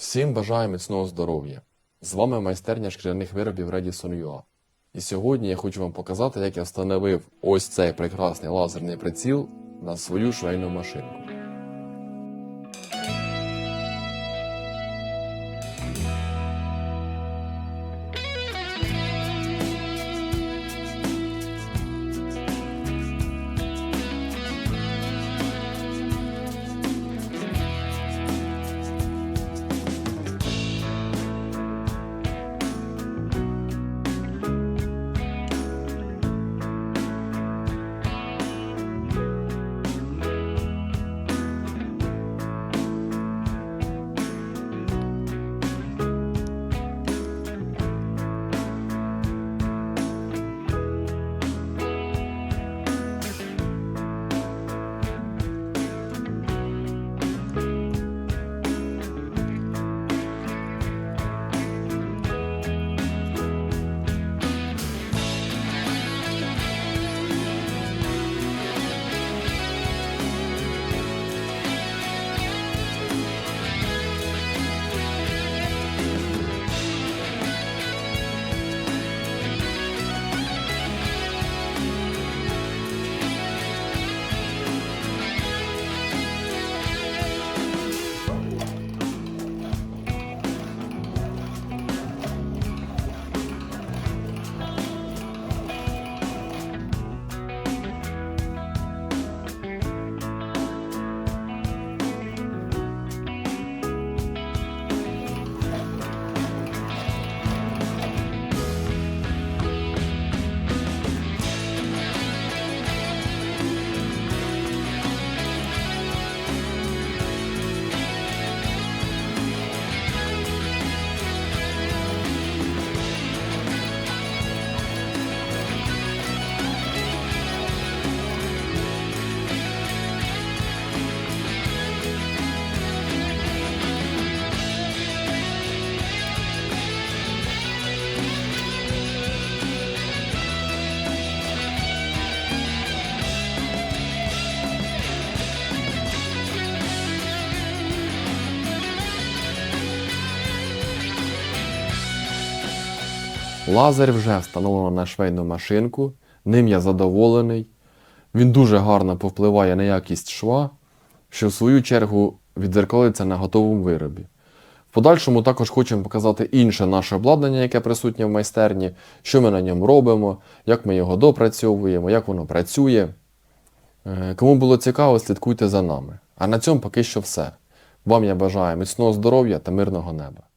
Всім бажаю міцного здоров'я! З вами майстерня шкіряних виробів Redison.ua. І сьогодні я хочу вам показати, як я встановив ось цей прекрасний лазерний приціл на свою швейну машинку. Лазер вже встановлено на швейну машинку, ним я задоволений. Він дуже гарно повпливає на якість шва, що в свою чергу відзеркалиться на готовому виробі. В подальшому також хочемо показати інше наше обладнання, яке присутнє в майстерні, що ми на ньому робимо, як ми його допрацьовуємо, як воно працює. Е, Кому було цікаво, слідкуйте за нами. А на цьому поки що все. Вам я бажаю міцного здоров'я та мирного неба.